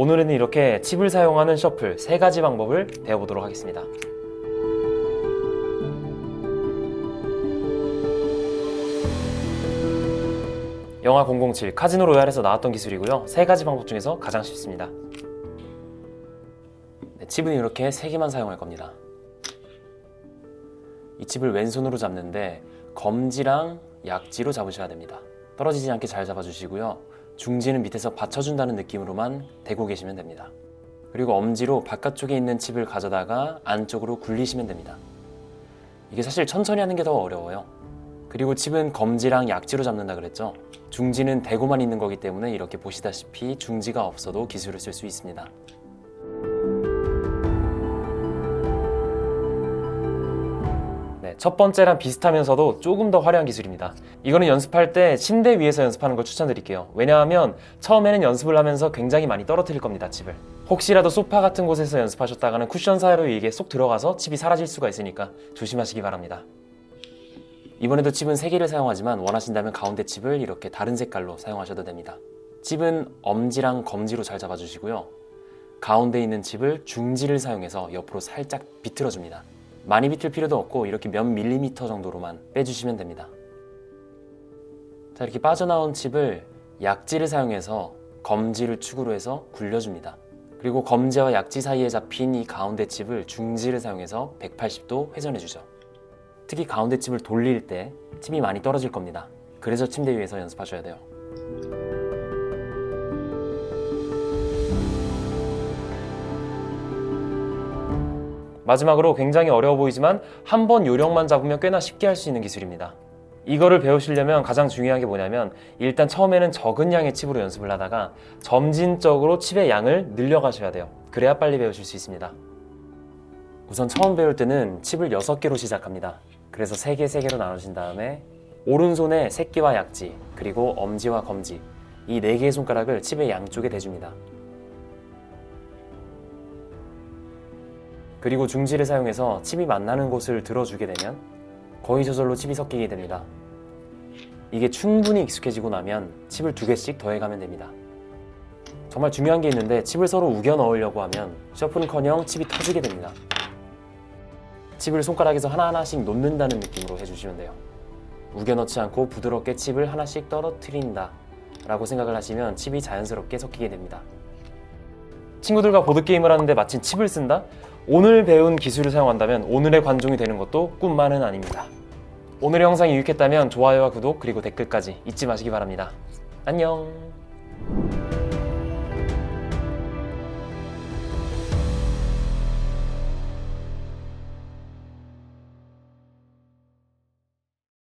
오늘은 이렇게 칩을 사용하는 셔플 세 가지 방법을 배워보도록 하겠습니다. 영화 007 카지노 로얄에서 나왔던 기술이고요. 세 가지 방법 중에서 가장 쉽습니다. 네, 칩은 이렇게 세 개만 사용할 겁니다. 이 칩을 왼손으로 잡는데 검지랑 약지로 잡으셔야 됩니다. 떨어지지 않게 잘 잡아주시고요. 중지는 밑에서 받쳐준다는 느낌으로만 대고 계시면 됩니다. 그리고 엄지로 바깥쪽에 있는 칩을 가져다가 안쪽으로 굴리시면 됩니다. 이게 사실 천천히 하는 게 더 어려워요. 그리고 칩은 검지랑 약지로 잡는다 그랬죠. 중지는 대고만 있는 거기 때문에 이렇게 보시다시피 중지가 없어도 기술을 쓸 수 있습니다. 첫 번째랑 비슷하면서도 조금 더 화려한 기술입니다. 이거는 연습할 때 침대 위에서 연습하는 걸 추천드릴게요. 왜냐하면 처음에는 연습을 하면서 굉장히 많이 떨어뜨릴 겁니다, 칩을. 혹시라도 소파 같은 곳에서 연습하셨다가는 쿠션 사이로 이게 쏙 들어가서 칩이 사라질 수가 있으니까 조심하시기 바랍니다. 이번에도 칩은 3개를 사용하지만 원하신다면 가운데 칩을 이렇게 다른 색깔로 사용하셔도 됩니다. 칩은 엄지랑 검지로 잘 잡아주시고요. 가운데 있는 칩을 중지를 사용해서 옆으로 살짝 비틀어줍니다. 많이 비틀 필요도 없고 이렇게 몇 밀리미터 정도로만 빼주시면 됩니다. 자 이렇게 빠져나온 칩을 약지를 사용해서 검지를 축으로 해서 굴려줍니다. 그리고 검지와 약지 사이에 잡힌 이 가운데 칩을 중지를 사용해서 180도 회전해주죠. 특히 가운데 칩을 돌릴 때 칩이 많이 떨어질 겁니다. 그래서 침대 위에서 연습하셔야 돼요. 마지막으로 굉장히 어려워 보이지만 한 번 요령만 잡으면 꽤나 쉽게 할 수 있는 기술입니다. 이거를 배우시려면 가장 중요한 게 뭐냐면 일단 처음에는 적은 양의 칩으로 연습을 하다가 점진적으로 칩의 양을 늘려가셔야 돼요. 그래야 빨리 배우실 수 있습니다. 우선 처음 배울 때는 칩을 6개로 시작합니다. 그래서 3개, 3개로 나누신 다음에 오른손에 새끼와 약지, 그리고 엄지와 검지 이 4개의 손가락을 칩의 양쪽에 대줍니다. 그리고 중지를 사용해서 칩이 만나는 곳을 들어주게 되면 거의 저절로 칩이 섞이게 됩니다. 이게 충분히 익숙해지고 나면 칩을 두 개씩 더해가면 됩니다. 정말 중요한 게 있는데 칩을 서로 우겨 넣으려고 하면 셔플은커녕 칩이 터지게 됩니다. 칩을 손가락에서 하나하나씩 놓는다는 느낌으로 해주시면 돼요. 우겨 넣지 않고 부드럽게 칩을 하나씩 떨어뜨린다 라고 생각을 하시면 칩이 자연스럽게 섞이게 됩니다. 친구들과 보드게임을 하는데 마침 칩을 쓴다? 오늘 배운 기술을 사용한다면 오늘의 관종이 되는 것도 꿈만은 아닙니다. 오늘의 영상이 유익했다면 좋아요와 구독 그리고 댓글까지 잊지 마시기 바랍니다. 안녕!